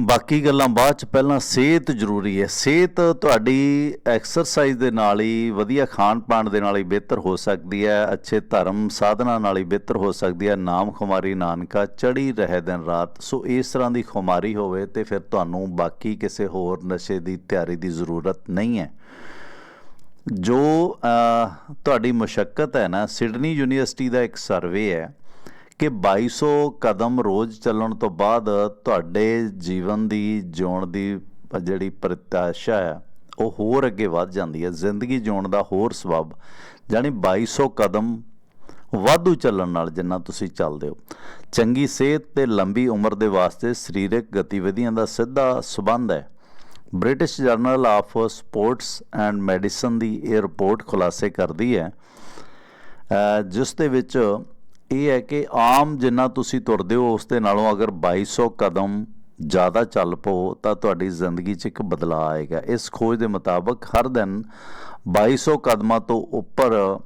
ਬਾਕੀ ਗੱਲਾਂ ਬਾਅਦ ਚ, ਪਹਿਲਾਂ ਸਿਹਤ ਜ਼ਰੂਰੀ ਹੈ। ਸਿਹਤ ਤੁਹਾਡੀ ਐਕਸਰਸਾਈਜ਼ ਦੇ ਨਾਲ ਹੀ ਵਧੀਆ ਖਾਣ ਪਾਣ ਦੇ ਨਾਲ ਹੀ ਬਿਹਤਰ ਹੋ ਸਕਦੀ ਹੈ। ਅੱਛੇ ਧਰਮ ਸਾਧਨਾ ਨਾਲ ਹੀ ਬਿਹਤਰ ਹੋ ਸਕਦੀ ਹੈ। ਨਾਮ ਖੁਮਾਰੀ ਨਾਨਕਾ ਚੜੀ ਰਹੇ ਦਿਨ ਰਾਤ। ਸੋ ਇਸ ਤਰ੍ਹਾਂ ਦੀ ਖੁਮਾਰੀ ਹੋਵੇ ਤੇ ਫਿਰ ਤੁਹਾਨੂੰ ਬਾਕੀ ਕਿਸੇ ਹੋਰ ਨਸ਼ੇ ਦੀ ਤਿਆਰੀ ਦੀ ਜ਼ਰੂਰਤ ਨਹੀਂ ਹੈ। ਜੋ ਤੁਹਾਡੀ ਮੁਸ਼ਕਲ ਹੈ ਨਾ, ਸਿਡਨੀ ਯੂਨੀਵਰਸਿਟੀ ਦਾ ਇੱਕ ਸਰਵੇ ਹੈ। ਕਿ 2200 ਕਦਮ ਰੋਜ਼ ਚੱਲਣ ਤੋਂ ਬਾਅਦ ਤੁਹਾਡੇ ਜੀਵਨ ਦੀ, ਜਿਉਣ ਦੀ ਜਿਹੜੀ ਪ੍ਰਤਿਆਸ਼ਾ ਹੈ ਉਹ ਹੋਰ ਅੱਗੇ ਵੱਧ ਜਾਂਦੀ ਹੈ। ਜ਼ਿੰਦਗੀ ਜਿਉਣ ਦਾ ਹੋਰ ਸਬਬ ਜਾਨੀ 2200 ਕਦਮ ਵਾਧੂ ਚੱਲਣ ਨਾਲ ਜਿੰਨਾ ਤੁਸੀਂ ਚੱਲਦੇ ਹੋ। ਚੰਗੀ ਸਿਹਤ ਤੇ ਲੰਬੀ ਉਮਰ ਦੇ ਵਾਸਤੇ ਸਰੀਰਕ ਗਤੀਵਿਧੀਆਂ ਦਾ ਸਿੱਧਾ ਸਬੰਧ ਹੈ। British journal of sports and medicine ਦੀ ਇਹ ਰਿਪੋਰਟ ਖੁਲਾਸੇ ਕਰਦੀ ਹੈ। ਜਿਸ ਦੇ ਵਿੱਚ ਇਹ ਹੈ ਕਿ ਆਮ ਜਿੰਨਾ ਤੁਸੀਂ ਤੁਰਦੇ ਹੋ, ਉਸ ਦੇ ਨਾਲੋਂ ਅਗਰ 2200 ਕਦਮ ਜ਼ਿਆਦਾ ਚੱਲ ਪਓ, ਤਾਂ ਤੁਹਾਡੀ ਜ਼ਿੰਦਗੀ 'ਚ ਇੱਕ ਬਦਲਾਅ ਆਏਗਾ। ਇਸ ਖੋਜ ਦੇ ਮੁਤਾਬਕ ਹਰ ਦਿਨ 2200 ਕਦਮਾਂ ਤੋਂ ਉੱਪਰ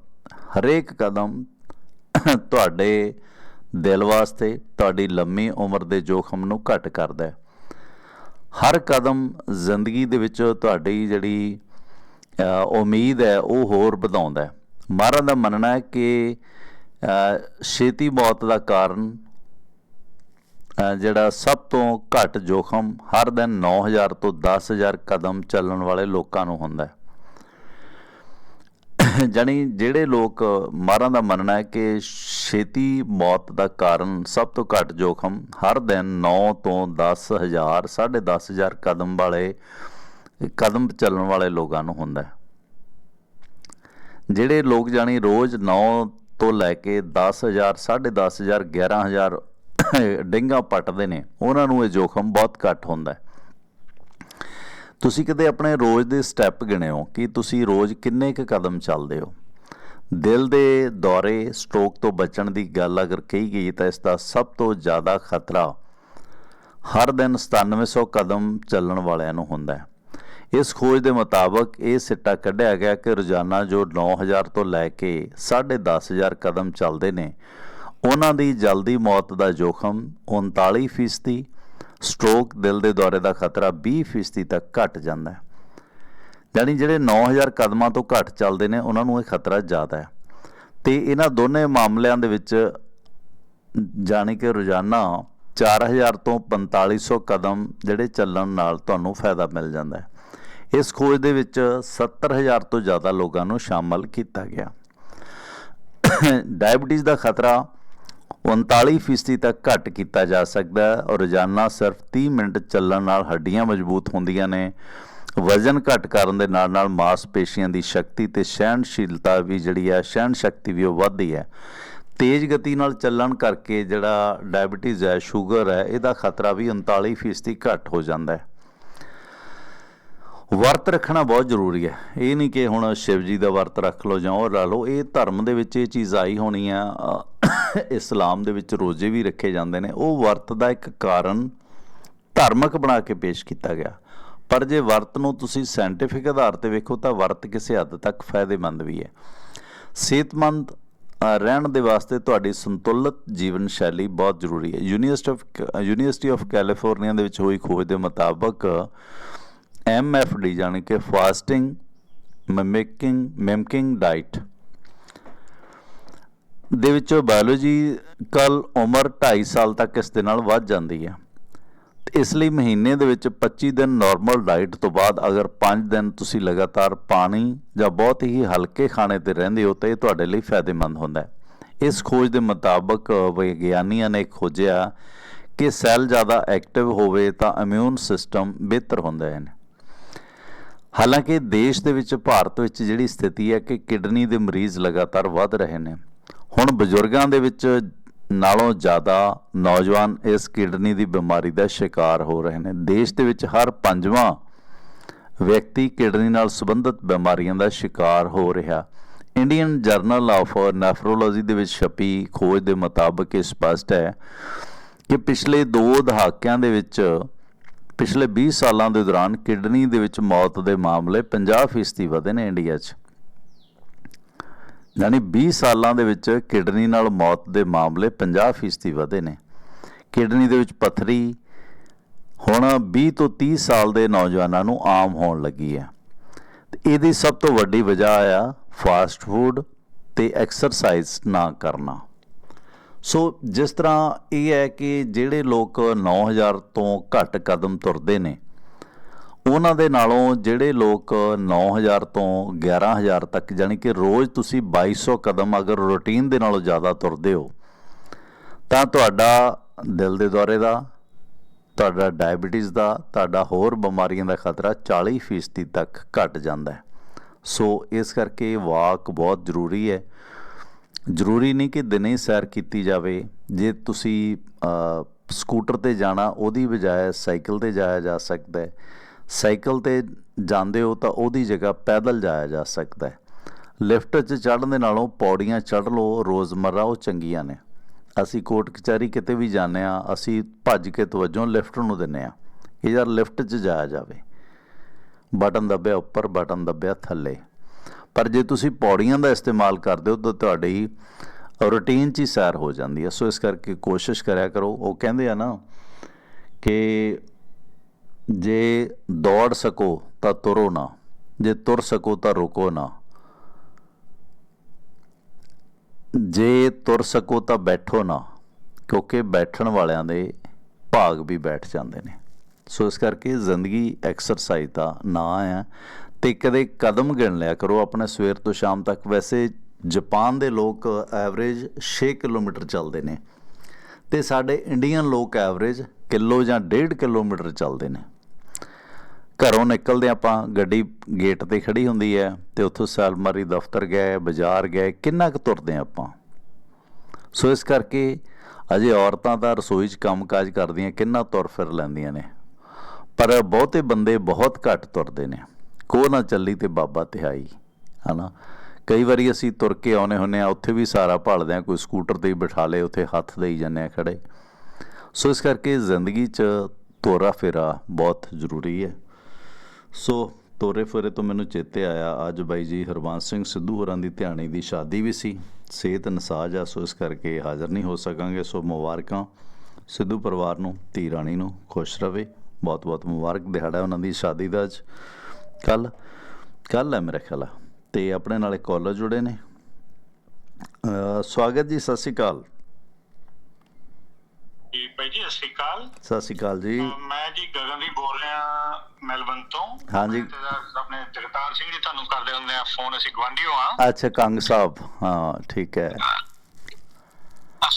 ਹਰੇਕ ਕਦਮ ਤੁਹਾਡੇ ਦਿਲ ਵਾਸਤੇ, ਤੁਹਾਡੀ ਲੰਮੀ ਉਮਰ ਦੇ ਜੋਖਮ ਨੂੰ ਘਟ ਕਰਦਾ ਹੈ। ਹਰ ਕਦਮ ਜ਼ਿੰਦਗੀ ਦੇ ਵਿੱਚ ਤੁਹਾਡੀ ਜਿਹੜੀ ਉਮੀਦ ਹੈ, ਉਹ ਹੋਰ ਵਧਾਉਂਦਾ ਹੈ। ਮਹਾਰਾਜ ਦਾ ਮੰਨਣਾ ਹੈ ਕਿ ਛੇਤੀ ਮੌਤ ਦਾ ਕਾਰਨ ਜਿਹੜਾ ਸਭ ਤੋਂ ਘੱਟ ਜੋਖਮ ਹਰ ਦਿਨ 9000 ਤੋਂ 10000 ਕਦਮ ਚੱਲਣ ਵਾਲੇ ਲੋਕਾਂ ਨੂੰ ਹੁੰਦਾ ਹੈ। ਜਾਣੀ ਜਿਹੜੇ ਲੋਕ ਮਾਰਾਂ ਦਾ ਮੰਨਣਾ ਹੈ ਕਿ ਛੇਤੀ ਮੌਤ ਦਾ ਕਾਰਨ ਸਭ ਤੋਂ ਘੱਟ ਜੋਖਮ ਹਰ ਦਿਨ 9 ਤੋਂ 10000 10500 ਕਦਮ ਵਾਲੇ, ਕਦਮ ਚੱਲਣ ਵਾਲੇ ਲੋਕਾਂ ਨੂੰ ਹੁੰਦਾ ਹੈ। ਜਿਹੜੇ ਲੋਕ ਜਾਣੀ ਰੋਜ਼ 9 ਤੋਂ ਲੈ ਕੇ 10000 10500 11000 ਡਿੰਗਾ ਪੱਟਦੇ ਨੇ, ਉਹਨਾਂ ਨੂੰ ਇਹ ਜੋਖਮ ਬਹੁਤ ਘੱਟ ਹੁੰਦਾ ਹੈ। ਤੁਸੀਂ ਕਦੇ ਆਪਣੇ ਰੋਜ਼ ਦੇ ਸਟੈਪ ਗਿਣਿਓ ਕਿ ਤੁਸੀਂ ਰੋਜ਼ ਕਿੰਨੇ ਕੁ ਕਦਮ ਚੱਲਦੇ ਹੋ? ਦਿਲ ਦੇ ਦੌਰੇ ਸਟ੍ਰੋਕ ਤੋਂ ਬਚਣ ਦੀ ਗੱਲ ਅਗਰ ਕਹੀ ਗਈ ਤਾਂ ਇਸ ਦਾ ਸਭ ਤੋਂ ਜ਼ਿਆਦਾ ਖਤਰਾ ਹਰ ਦਿਨ 9700 ਕਦਮ ਚੱਲਣ ਵਾਲਿਆਂ ਨੂੰ ਹੁੰਦਾ ਹੈ। ਇਸ ਖੋਜ ਦੇ ਮੁਤਾਬਕ ਇਹ ਸਿੱਟਾ ਕੱਢਿਆ ਗਿਆ ਕਿ ਰੋਜ਼ਾਨਾ ਜੋ 9000 ਤੋਂ ਲੈ ਕੇ 10500 ਕਦਮ ਚੱਲਦੇ ਨੇ, ਉਹਨਾਂ ਦੀ ਜਲਦੀ ਮੌਤ ਦਾ ਜੋਖਮ 39% ਸਟ੍ਰੋਕ ਦਿਲ ਦੇ ਦੌਰੇ ਦਾ ਖਤਰਾ 20% ਤੱਕ ਘਟ ਜਾਂਦਾ ਹੈ। ਯਾਨੀ ਜਿਹੜੇ 9000 ਕਦਮਾਂ ਤੋਂ ਘੱਟ ਚੱਲਦੇ ਨੇ, ਉਹਨਾਂ ਨੂੰ ਇਹ ਖਤਰਾ ਜ਼ਿਆਦਾ ਹੈ। ਤੇ ਇਹਨਾਂ ਦੋਨੇ ਮਾਮਲਿਆਂ ਦੇ ਵਿੱਚ ਜਾਣੀ ਕਿ ਰੋਜ਼ਾਨਾ 4000 ਤੋਂ 4500 ਕਦਮ ਜਿਹੜੇ ਚੱਲਣ ਨਾਲ ਤੁਹਾਨੂੰ ਫਾਇਦਾ ਮਿਲ ਜਾਂਦਾ ਹੈ। ਇਸ ਖੋਜ ਦੇ ਵਿੱਚ 70000 ਤੋਂ ਜ਼ਿਆਦਾ ਲੋਕਾਂ ਨੂੰ ਸ਼ਾਮਲ ਕੀਤਾ ਗਿਆ। ਡਾਇਬੀਟੀਜ਼ ਦਾ ਖਤਰਾ 39% ਤੱਕ ਘੱਟ ਕੀਤਾ ਜਾ ਸਕਦਾ ਹੈ ਔਰ ਰੋਜ਼ਾਨਾ ਸਿਰਫ 30 ਮਿੰਟ ਚੱਲਣ ਨਾਲ ਹੱਡੀਆਂ ਮਜ਼ਬੂਤ ਹੁੰਦੀਆਂ ਨੇ। ਵਜ਼ਨ ਘੱਟ ਕਰਨ ਦੇ ਨਾਲ ਨਾਲ ਮਾਸਪੇਸ਼ੀਆਂ ਦੀ ਸ਼ਕਤੀ ਤੇ ਸਹਿਣਸ਼ੀਲਤਾ ਵੀ ਜਿਹੜੀ ਹੈ, ਸਹਿਣ ਸ਼ਕਤੀ ਵੀ ਉਹ ਵੱਧਦੀ ਹੈ। ਤੇਜ਼ ਗਤੀ ਨਾਲ ਚੱਲਣ ਕਰਕੇ ਜਿਹੜਾ ਡਾਇਬੀਟੀਜ਼ ਹੈ, ਸ਼ੂਗਰ ਹੈ, ਇਹਦਾ ਖਤਰਾ ਵੀ 39% ਘੱਟ ਹੋ ਜਾਂਦਾ ਹੈ। ਵਰਤ ਰੱਖਣਾ ਬਹੁਤ ਜ਼ਰੂਰੀ ਹੈ। ਇਹ ਨਹੀਂ ਕਿ ਹੁਣ ਸ਼ਿਵ ਜੀ ਦਾ ਵਰਤ ਰੱਖ ਲਓ ਜਾਂ ਉਹ ਲਾ ਲਓ, ਇਹ ਧਰਮ ਦੇ ਵਿੱਚ ਇਹ ਚੀਜ਼ ਆਈ ਹੋਣੀ ਆ ਇਸਲਾਮ ਦੇ ਵਿੱਚ ਰੋਜ਼ੇ ਵੀ ਰੱਖੇ ਜਾਂਦੇ ਨੇ। ਉਹ ਵਰਤ ਦਾ ਇੱਕ ਕਾਰਨ ਧਾਰਮਿਕ ਬਣਾ ਕੇ ਪੇਸ਼ ਕੀਤਾ ਗਿਆ। ਪਰ ਜੇ ਵਰਤ ਨੂੰ ਤੁਸੀਂ ਸਾਇੰਟਿਫਿਕ ਆਧਾਰ ਤੇ ਵੇਖੋ ਤਾਂ ਵਰਤ ਕਿਸੇ ਹੱਦ ਤੱਕ ਫਾਇਦੇਮੰਦ ਵੀ ਹੈ। ਸਿਹਤਮੰਦ ਰਹਿਣ ਦੇ ਵਾਸਤੇ ਤੁਹਾਡੀ ਸੰਤੁਲਿਤ ਜੀਵਨ ਸ਼ੈਲੀ ਬਹੁਤ ਜ਼ਰੂਰੀ ਹੈ। University of university of California ਦੇ ਵਿੱਚ ਹੋਈ ਖੋਜ ਦੇ ਮੁਤਾਬਕ ਐਮ ਐੱਫ ਡੀ ਜਾਣੀ ਕਿ ਫਾਸਟਿੰਗ, ਮਿਮਿਕਿੰਗ, ਮਿਮਕਿੰਗ, ਡਾਈਟ। ਦੇ ਵਿੱਚ ਬਾਇਓਲੋਜੀਕਲ ਉਮਰ 2.5 ਸਾਲ ਤੱਕ ਇਸ ਦੇ ਨਾਲ ਵੱਧ ਜਾਂਦੀ ਹੈ। ਤੇ ਇਸ ਲਈ ਮਹੀਨੇ ਦੇ ਵਿੱਚ 25 ਦਿਨ ਨਾਰਮਲ ਡਾਈਟ ਤੋਂ ਬਾਅਦ ਅਗਰ 5 ਦਿਨ ਤੁਸੀਂ ਲਗਾਤਾਰ ਪਾਣੀ ਜਾਂ ਬਹੁਤ ਹੀ ਹਲਕੇ ਖਾਣੇ ਤੇ ਰਹਿੰਦੇ ਹੋ ਤਾਂ ਇਹ ਤੁਹਾਡੇ ਲਈ ਫਾਇਦੇਮੰਦ ਹੁੰਦਾ ਹੈ। ਇਸ ਖੋਜ ਦੇ ਮੁਤਾਬਕ ਵਿਗਿਆਨੀਆਂ ਨੇ ਖੋਜਿਆ ਕਿ ਸੈੱਲ ਜ਼ਿਆਦਾ ਐਕਟਿਵ ਹੋਵੇ ਤਾਂ ਇਮਿਊਨ ਸਿਸਟਮ ਬਿਹਤਰ ਹੁੰਦਾ ਹੈ। ਹਾਲਾਂਕਿ ਦੇਸ਼ ਦੇ ਵਿੱਚ ਭਾਰਤ ਵਿੱਚ ਜਿਹੜੀ ਸਥਿਤੀ ਹੈ ਕਿ ਕਿਡਨੀ ਦੇ ਮਰੀਜ਼ ਲਗਾਤਾਰ ਵੱਧ ਰਹੇ ਨੇ। ਹੁਣ ਬਜ਼ੁਰਗਾਂ ਦੇ ਵਿੱਚ ਨਾਲੋਂ ਜ਼ਿਆਦਾ ਨੌਜਵਾਨ ਇਸ ਕਿਡਨੀ ਦੀ ਬਿਮਾਰੀ ਦਾ ਸ਼ਿਕਾਰ ਹੋ ਰਹੇ ਨੇ। ਦੇਸ਼ ਦੇ ਵਿੱਚ ਹਰ ਪੰਜਵਾਂ ਵਿਅਕਤੀ ਕਿਡਨੀ ਨਾਲ ਸੰਬੰਧਿਤ ਬਿਮਾਰੀਆਂ ਦਾ ਸ਼ਿਕਾਰ ਹੋ ਰਿਹਾ। ਇੰਡੀਅਨ ਜਰਨਲ ਆਫ ਨੈਫਰੋਲੋਜੀ ਦੇ ਵਿੱਚ ਛਪੀ ਖੋਜ ਦੇ ਮੁਤਾਬਕ ਇਹ ਸਪਸ਼ਟ ਹੈ ਕਿ ਪਿਛਲੇ 2 ਦਹਾਕਿਆਂ ਦੇ ਵਿੱਚ ਪਿਛਲੇ 20 ਸਾਲਾਂ ਦੇ ਦੌਰਾਨ ਕਿਡਨੀ ਦੇ ਵਿੱਚ ਮੌਤ ਦੇ ਮਾਮਲੇ 50% ਵਧੇ ਨੇ ਇੰਡੀਆ 'ਚ। ਯਾਨੀ 20 ਸਾਲਾਂ ਦੇ ਵਿੱਚ ਕਿਡਨੀ ਨਾਲ ਮੌਤ ਦੇ ਮਾਮਲੇ 50% ਵਧੇ ਨੇ। ਕਿਡਨੀ ਦੇ ਵਿੱਚ ਪੱਥਰੀ ਹੁਣ 20 ਤੋਂ 30 ਸਾਲ ਦੇ ਨੌਜਵਾਨਾਂ ਨੂੰ ਆਮ ਹੋਣ ਲੱਗੀ ਹੈ। ਤੇ ਇਹਦੀ ਸਭ ਤੋਂ ਵੱਡੀ ਵਜ੍ਹਾ ਆ ਫਾਸਟ ਫੂਡ ਤੇ ਐਕਸਰਸਾਈਜ਼ ਨਾ ਕਰਨਾ। ਸੋ ਜਿਸ ਤਰ੍ਹਾਂ ਇਹ ਹੈ ਕਿ ਜਿਹੜੇ ਲੋਕ 9000 ਤੋਂ ਘੱਟ ਕਦਮ ਤੁਰਦੇ ਨੇ, ਉਹਨਾਂ ਦੇ ਨਾਲੋਂ ਜਿਹੜੇ ਲੋਕ 9000 ਤੋਂ 11000 ਤੱਕ, ਜਾਣੀ ਕਿ ਰੋਜ਼ ਤੁਸੀਂ 2200 ਕਦਮ ਅਗਰ ਰੂਟੀਨ ਦੇ ਨਾਲੋਂ ਜ਼ਿਆਦਾ ਤੁਰਦੇ ਹੋ, ਤਾਂ ਤੁਹਾਡਾ ਦਿਲ ਦੇ ਦੌਰੇ ਦਾ, ਤੁਹਾਡਾ ਡਾਇਬੀਟੀਜ਼ ਦਾ, ਤੁਹਾਡਾ ਹੋਰ ਬਿਮਾਰੀਆਂ ਦਾ ਖਤਰਾ 40% ਤੱਕ ਘਟ ਜਾਂਦਾ ਹੈ। ਸੋ ਇਸ ਕਰਕੇ ਵਾਕ ਬਹੁਤ ਜ਼ਰੂਰੀ ਹੈ। ਜ਼ਰੂਰੀ ਨਹੀਂ ਕਿ ਦਿਨੇ ਸੈਰ ਕੀਤੀ ਜਾਵੇ। ਜੇ ਤੁਸੀਂ ਸਕੂਟਰ ਤੇ ਜਾਣਾ, ਉਹਦੀ ਬਜਾਏ ਸਾਈਕਲ ਤੇ ਜਾਇਆ ਜਾ ਸਕਦਾ ਹੈ। ਸਾਈਕਲ ਤੇ ਜਾਂਦੇ ਹੋ ਤਾਂ ਉਹਦੀ ਜਗ੍ਹਾ ਪੈਦਲ ਜਾਇਆ ਜਾ ਸਕਦਾ ਹੈ। ਲਿਫਟ 'ਚ ਚੜ੍ਹਨ ਦੇ ਨਾਲੋਂ ਪੌੜੀਆਂ ਚੜ੍ਹ ਲਓ ਰੋਜ਼ਮਰਰਾ ਉਹ ਚੰਗੀਆਂ ਨੇ। ਅਸੀਂ ਕੋਰਟ ਕਚਹਿਰੀ ਕਿਤੇ ਵੀ ਜਾਂਦੇ ਆ ਅਸੀਂ ਭੱਜ ਕੇ ਤਵੱਜੋਂ ਲਿਫਟ ਨੂੰ ਦਿੰਨੇ ਆ ਕਿ ਯਾਰ ਲਿਫਟ 'ਚ ਜਾਇਆ ਜਾਵੇ। ਬਟਨ ਦੱਬਿਆ ਉੱਪਰ, ਬਟਨ ਦੱਬਿਆ ਥੱਲੇ। ਪਰ ਜੇ ਤੁਸੀਂ ਪੌੜੀਆਂ ਦਾ ਇਸਤੇਮਾਲ ਕਰਦੇ ਹੋ ਤਾਂ ਤੁਹਾਡੀ ਰੂਟੀਨ 'ਚ ਹੀ ਸੈਰ ਹੋ ਜਾਂਦੀ ਹੈ। ਸੋ ਇਸ ਕਰਕੇ ਕੋਸ਼ਿਸ਼ ਕਰਿਆ ਕਰੋ। ਉਹ ਕਹਿੰਦੇ ਆ ਨਾ ਕਿ ਜੇ ਦੌੜ ਸਕੋ ਤਾਂ ਤੁਰੋ ਨਾ, ਜੇ ਤੁਰ ਸਕੋ ਤਾਂ ਰੁਕੋ ਨਾ। ਜੇ ਤੁਰ ਸਕੋ ਤਾਂ ਬੈਠੋ ਨਾ, ਕਿਉਂਕਿ ਬੈਠਣ ਵਾਲਿਆਂ ਦੇ ਭਾਗ ਵੀ ਬੈਠ ਜਾਂਦੇ ਨੇ। ਸੋ ਇਸ ਕਰਕੇ ਜ਼ਿੰਦਗੀ ਐਕਸਰਸਾਈਜ਼ ਦਾ ਨਾਂ ਹੈ ਤੇ ਕਦੇ ਕਦਮ ਗਿਣ ਲਿਆ ਕਰੋ। ਆਪਣੇ ਸਵੇਰ ਤੋਂ ਸ਼ਾਮ ਤੱਕ ਵੈਸੇ ਜਾਪਾਨ ਦੇ ਲੋਕ ਐਵਰੇਜ 6 ਕਿਲੋਮੀਟਰ ਚੱਲਦੇ ਨੇ ਤੇ ਸਾਡੇ ਇੰਡੀਅਨ ਲੋਕ ਐਵਰੇਜ ਕਿਲੋ ਜਾਂ 1.5 ਕਿਲੋਮੀਟਰ ਚੱਲਦੇ ਨੇ। ਘਰੋਂ ਨਿਕਲਦੇ ਆਪਾਂ, ਗੱਡੀ ਗੇਟ ਤੇ ਖੜੀ ਹੁੰਦੀ ਹੈ ਤੇ ਉੱਥੋਂ ਸੈਲਮਾਰੀ ਦਫ਼ਤਰ ਗਏ, ਬਾਜ਼ਾਰ ਗਏ, ਕਿੰਨਾ ਕੁ ਤੁਰਦੇ ਹਾਂ ਆਪਾਂ। ਸੋ ਇਸ ਕਰਕੇ ਅਜੇ ਔਰਤਾਂ ਤਾਂ ਰਸੋਈ 'ਚ ਕੰਮਕਾਜ ਕਰਦੀਆਂ, ਕਿੰਨਾ ਤੁਰ ਫਿਰ ਲੈਂਦੀਆਂ ਨੇ। ਪਰ ਬਹੁਤੇ ਬੰਦੇ ਬਹੁਤ ਘੱਟ ਤੁਰਦੇ ਨੇ। ਕੋ ਨਾ ਚੱਲੀ ਤੇ ਬਾਬਾ ਤਿਹਾਈ, ਹਨਾ? ਕਈ ਵਾਰੀ ਅਸੀਂ ਤੁਰ ਕੇ ਆਉਨੇ ਹੁੰਨੇ ਆ ਉੱਥੇ ਵੀ ਸਾਰਾ ਭਾਲਦੇ ਆ ਕੋਈ ਸਕੂਟਰ ਤੇ ਹੀ ਬਿਠਾ ਲੇ ਉੱਥੇ ਹੱਥ ਦੇਈ ਜਾਂਦੇ ਆ ਖੜੇ ਸੋ ਇਸ ਕਰਕੇ ਜ਼ਿੰਦਗੀ 'ਚ ਤੋਰਾ ਫੇਰਾ ਬਹੁਤ ਜ਼ਰੂਰੀ ਹੈ। ਸੋ ਤੋਰੇ ਫੇਰੇ ਤੋਂ ਮੈਨੂੰ ਚੇਤੇ ਆਇਆ, ਅੱਜ ਬਾਈ ਜੀ ਹਰਬੰਸ ਸਿੰਘ ਸਿੱਧੂ ਹੋਰਾਂ ਦੀ ਧਿਆਣੀ ਦੀ ਸ਼ਾਦੀ ਵੀ ਸੀ। ਸਿਹਤ ਨਸਾਜ ਆ, ਸੋ ਇਸ ਕਰਕੇ ਹਾਜ਼ਰ ਨਹੀਂ ਹੋ ਸਕਾਂਗੇ। ਸੋ ਮੁਬਾਰਕਾਂ ਸਿੱਧੂ ਪਰਿਵਾਰ ਨੂੰ, ਧੀ ਰਾਣੀ ਨੂੰ, ਖੁਸ਼ ਰਵੇ। ਬਹੁਤ ਬਹੁਤ ਮੁਬਾਰਕ ਦਿਹਾੜਾ ਉਹਨਾਂ ਦੀ ਸ਼ਾਦੀ ਦਾ ਅੱਜ। ਕੱਲ ਕੱਲ ਹੈ ਮੇਰੇ ਖਿਆਲ। ਤੇ ਆਪਣੇ ਨਾਲ ਇੱਕ ਕਾਲਰ ਜੁੜੇ ਨੇ। ਸਵਾਗਤ ਜੀ ਸਤਿ ਸ਼੍ਰੀ ਅਕਾਲ। ਜੀ ਭਾਈ ਜੀ ਸਤਿ ਸ਼੍ਰੀ ਅਕਾਲ। ਸਤਿ ਸ਼੍ਰੀ ਅਕਾਲ ਜੀ। ਮੈਂ ਜੀ ਗਗਨਦੀਪ ਬੋਲ ਰਿਹਾ ਮੈਲਬਨ ਤੋਂ। ਹਾਂਜੀ। ਮੈਂ ਤੇ ਆਪਣੇ ਜਗਤਾਰ ਸਿੰਘ ਜੀ ਤੁਹਾਨੂੰ ਕਰਦੇ ਹੁੰਦੇ ਆ ਫੋਨ ਅਸੀਂ ਗਵਾਂਢੀਓ ਆ। ਅੱਛਾ ਕੰਗ ਸਾਹਿਬ। ਹਾਂ ਠੀਕ ਹੈ।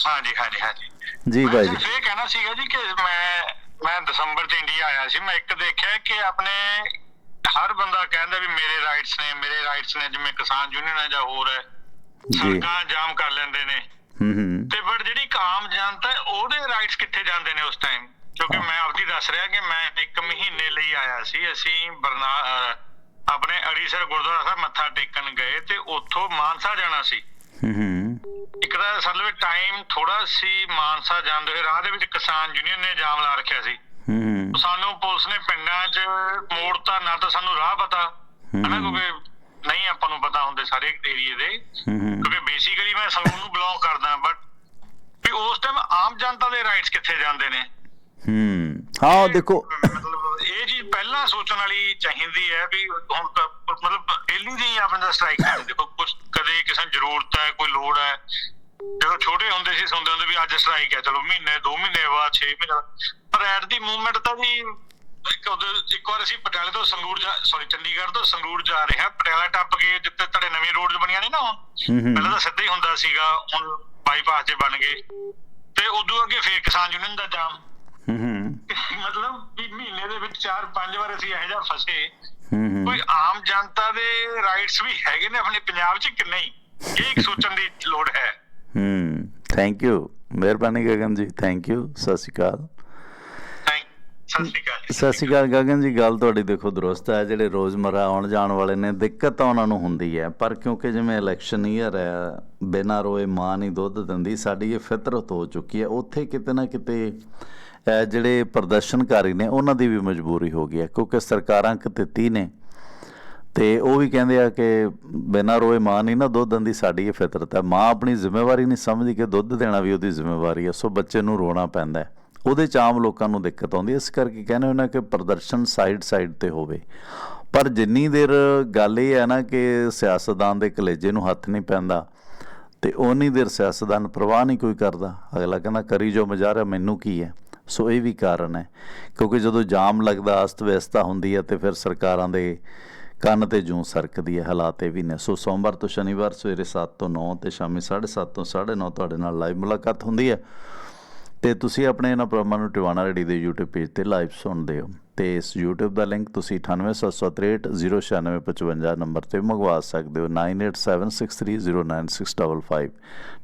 ਹਾਂਜੀ ਹਾਂਜੀ ਹਾਂਜੀ। ਜੀ ਮੈਂ ਭਾਈ ਜੀ। ਸਿਰਫ ਇਹ ਕਹਿਣਾ ਸੀਗਾ ਜੀ ਕਿ ਮੈਂ ਮੈਂ ਦਸੰਬਰ ਚ ਇੰਡੀਆ ਆਇਆ ਸੀ। ਮੈਂ ਇੱਕ ਦੇਖਿਆ ਕਿ ਆਪਣੇ ਹਰ ਬੰਦਾ ਕਹਿੰਦਾ ਵੀ ਮੇਰੇ ਰਾਈਟਸ ਨੇ ਮੇਰੇ ਰਾਈਟਸ ਨੇ ਜਿਵੇਂ ਕਿਸਾਨ ਯੂਨੀਅਨ ਹੈ ਜਾਂ ਹੋਰ ਹੈ ਸੜਕਾਂ ਜਾਮ ਕਰ ਲੈਂਦੇ ਨੇ। ਹੂੰ ਹੂੰ। ਤੇ ਬਟ ਜਿਹੜੀ ਆਮ ਜਨਤਾ ਉਹਦੇ ਰਾਈਟਸ ਕਿੱਥੇ ਜਾਂਦੇ ਨੇ ਉਸ ਟਾਈਮ ਕਿਉਂਕਿ ਮੈਂ ਆਪਦੀ ਦੱਸ ਰਿਹਾ ਕਿ ਮੈਂ ਇੱਕ ਮਹੀਨੇ ਲਈ ਆਇਆ ਸੀ ਅਸੀਂ ਬਰਨਾ ਆਪਣੇ ਅੜੀਸਰ ਗੁਰਦੁਆਰਾ ਸਾਹਿਬ ਮੱਥਾ ਟੇਕਣ ਗਏ ਤੇ ਉੱਥੋਂ ਮਾਨਸਾ ਜਾਣਾ ਸੀ। ਇੱਕ ਤਾਂ ਅਸਲ ਵਿੱਚ ਟਾਈਮ ਥੋੜਾ ਸੀ ਮਾਨਸਾ ਜਾਂਦੇ ਹੋਏ ਰਾਹ ਦੇ ਵਿੱਚ ਕਿਸਾਨ ਯੂਨੀਅਨ ਨੇ ਜਾਮ ਲਾ ਰੱਖਿਆ ਸੀ। ਹੂੰ। ਸਾਨੂੰ ਪੁਲਿਸ ਨੇ ਪਿੰਡਾਂ 'ਚ ਮੋੜਤਾ ਨਾ ਤਾਂ ਸਾਨੂੰ ਰਾਹ ਪਤਾ ਹਨਾ? ਕਿਉਂਕਿ ਨਹੀਂ ਆਪਾਂ ਨੂੰ ਪਤਾ ਹੁੰਦੇ ਸਾਰੇ ਏਰੀਏ ਦੇ। ਕਿਉਂਕਿ ਬੇਸਿਕਲੀ ਮੈਂ ਸੰਗਰੂਰ ਨੂੰ ਬਿਲੋਂਗ ਕਰਦਾ ਬਟ ਵੀ ਉਸ ਟਾਈਮ ਆਮ ਜਨਤਾ ਦੇ ਰਾਈਟਸ ਕਿੱਥੇ ਜਾਂਦੇ ਨੇ? ਹੂੰ। ਹਾਂ ਦੇਖੋ। ਮਤਲਬ ਇਹ ਚੀਜ਼ ਪਹਿਲਾਂ ਸੋਚਣ ਵਾਲੀ ਚਾਹੀਦੀ ਹੈ ਵੀ ਹੁਣ ਮਤਲਬ ਡੇਲੀ ਦੀ ਆਪਣੇ ਦਾ ਸਟ੍ਰਾਈਕ ਹੈ ਦੇਖੋ ਕੁਝ ਕਦੇ ਕਿਸੇ ਨੂੰ ਜ਼ਰੂਰਤ ਹੈ ਕੋਈ ਲੋੜ ਹੈ ਜਦੋਂ ਛੋਟੇ ਹੁੰਦੇ ਸੀ ਸੁਣਦੇ ਹੁੰਦੇ ਵੀ ਅੱਜ ਸਟ੍ਰਾਈਕ ਹੈ ਚਲੋ ਮਹੀਨੇ 2 ਮਹੀਨੇ ਬਾਅਦ 6 ਮਹੀਨੇ। ਪਰ ਐਟ ਦੀ ਮੂਵਮੈਂਟ ਤਾਂ ਵੀ ਇੱਕ ਇੱਕ ਵਾਰ ਅਸੀਂ ਪਟਿਆਲੇ ਤੋਂ ਸੰਗਰੂਰ ਜਾ ਸੌਰੀ ਚੰਡੀਗੜ੍ਹ ਤੋਂ ਸੰਗਰੂਰ ਜਾ ਰਹੇ ਹਾਂ। ਪਟਿਆਲਾ ਟੱਪ ਕੇ ਜਿੱਥੇ ਤੁਹਾਡੇ ਨਵੀਂ ਰੋਡ ਬਣੀਆਂ ਨੇ ਨਾ ਹੁਣ। ਪਹਿਲਾਂ ਤਾਂ ਸਿੱਧਾ ਹੀ ਹੁੰਦਾ ਸੀਗਾ ਹੁਣ ਬਾਈਪਾਸ 'ਚ ਬਣ ਗਏ। ਤੇ ਉਦੋਂ ਅੱਗੇ ਫੇਰ ਕਿਸਾਨ ਯੂਨੀਅਨ ਦਾ ਜਾਮ। ਹੂੰ ਹੂੰ। ਮਤਲਬ ਵੀ ਮਹੀਨੇ ਦੇ ਵਿੱਚ ਚਾਰ ਪੰਜ ਵਾਰ ਅਸੀਂ ਇਹੋ ਜਿਹਾ ਫਸੇ। ਕੋਈ ਆਮ ਜਨਤਾ ਦੇ ਰਾਈਟਸ ਵੀ ਹੈਗੇ ਨੇ ਆਪਣੇ ਪੰਜਾਬ 'ਚ ਕਿ ਨਹੀਂ? ਇਹ ਇੱਕ ਸੋਚਣ ਦੀ ਲੋੜ ਹੈ। ਹੂੰ ਥੈਂਕ ਯੂ ਮਿਹਰਬਾਨੀ ਗਗਨ ਜੀ ਥੈਂਕ ਯੂ ਸਤਿ ਸ਼੍ਰੀ ਅਕਾਲ। ਸਤਿ ਸ਼੍ਰੀ ਅਕਾਲ ਗਗਨ ਜੀ ਗੱਲ ਤੁਹਾਡੀ ਦੇਖੋ ਦਰੁਸਤ ਹੈ ਜਿਹੜੇ ਰੋਜ਼ਮਰਾ ਆਉਣ ਜਾਣ ਵਾਲੇ ਨੇ ਦਿੱਕਤ ਤਾਂ ਉਹਨਾਂ ਨੂੰ ਹੁੰਦੀ ਹੈ ਪਰ ਕਿਉਂਕਿ ਜਿਵੇਂ ਇਲੈਕਸ਼ਨ ਈਅਰ ਹੈ ਬਿਨਾਂ ਰੋਏ ਮਾਂ ਨਹੀਂ ਦੁੱਧ ਦਿੰਦੀ ਸਾਡੀ ਇਹ ਫਿਤਰਤ ਹੋ ਚੁੱਕੀ ਹੈ ਉੱਥੇ ਕਿਤੇ ਨਾ ਕਿਤੇ ਜਿਹੜੇ ਪ੍ਰਦਰਸ਼ਨਕਾਰੀ ਨੇ ਉਹਨਾਂ ਦੀ ਵੀ ਮਜਬੂਰੀ ਹੋ ਗਈ ਹੈ ਕਿਉਂਕਿ ਸਰਕਾਰਾਂ ਕਿਤੇ ਨੇ ਤੇ ਉਹ ਵੀ ਕਹਿੰਦੇ ਆ ਕਿ ਬਿਨਾਂ ਰੋਏ ਮਾਂ ਨਹੀਂ ਨਾ ਦੁੱਧ ਦਿੰਦੀ, ਸਾਡੀ ਇਹ ਫਿਤਰਤ ਹੈ। ਮਾਂ ਆਪਣੀ ਜ਼ਿੰਮੇਵਾਰੀ ਨਹੀਂ ਸਮਝਦੀ ਕਿ ਦੁੱਧ ਦੇਣਾ ਵੀ ਉਹਦੀ ਜ਼ਿੰਮੇਵਾਰੀ ਹੈ, ਸੋ ਬੱਚੇ ਨੂੰ ਰੋਣਾ ਪੈਂਦਾ ਹੈ। ਉਹਦੇ ਚ ਆਮ ਲੋਕਾਂ ਨੂੰ ਦਿੱਕਤ ਆਉਂਦੀ ਇਸ ਕਰਕੇ ਕਹਿੰਦੇ ਉਹਨਾਂ ਕਿ ਪ੍ਰਦਰਸ਼ਨ ਸਾਈਡ ਸਾਈਡ ਤੇ ਹੋਵੇ। ਪਰ ਜਿੰਨੀ ਦੇਰ ਗੱਲ ਇਹ ਹੈ ਨਾ ਕਿ ਸਿਆਸਤਦਾਨ ਦੇ ਕਲੇਜੇ ਨੂੰ ਹੱਥ ਨਹੀਂ ਪੈਂਦਾ ਤੇ ਉਨੀ ਦੇਰ ਸਿਆਸਤਦਾਨ ਪ੍ਰਵਾਹ ਨਹੀਂ ਕੋਈ ਕਰਦਾ, ਅਗਲਾ ਕਹਿੰਦਾ ਕਰੀ ਜੋ ਮਜ਼ਾਰਾ ਮੈਨੂੰ ਕੀ ਹੈ? ਸੋ ਇਹ ਵੀ ਕਾਰਨ ਹੈ। ਕਿਉਂਕਿ ਜਦੋਂ ਜਾਮ ਲੱਗਦਾ ਅਸਤ ਵਿਅਸਤਾ ਹੁੰਦੀ ਹੈ ਤੇ ਫਿਰ ਸਰਕਾਰਾਂ ਦੇ ਕੰਨ ਤੇ ਜੂੰ ਸਰਕਦੀ ਹੈ ਹਾਲਾਤ ਇਹ ਵੀ ਨੇ ਸੋ ਸੋਮਵਾਰ ਤੋਂ ਸ਼ਨੀਵਾਰ ਸਵੇਰੇ 7 ਤੋਂ 9 ਤੇ ਸ਼ਾਮੀ 7:30 ਤੋਂ 9:30 ਤੁਹਾਡੇ ਨਾਲ ਲਾਈਵ ਮੁਲਾਕਾਤ ਹੁੰਦੀ ਹੈ ਤੇ ਤੁਸੀਂ ਆਪਣੇ ਇਹਨਾਂ ਪ੍ਰੋਗਰਾਮਾਂ ਨੂੰ ਟਿਵਾਣਾ ਰੇਡੀ ਦੇ YouTube ਪੇਜ ਤੇ ਲਾਈਵ ਸੁਣਦੇ ਹੋ ਤੇ ਇਸ YouTube ਦਾ ਲਿੰਕ ਤੁਸੀਂ 9876309655 ਨੰਬਰ ਤੇ ਮੰਗਵਾ ਸਕਦੇ ਹੋ 9876309655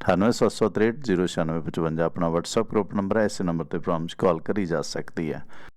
9876309655 ਆਪਣਾ WhatsApp ਗਰੁੱਪ ਨੰਬਰ ਹੈ ਇਸੇ ਨੰਬਰ ਤੇ ਪ੍ਰੋਗਰਾਮ 'ਚ ਕਾਲ ਕਰੀ ਜਾ ਸਕਦੀ ਹੈ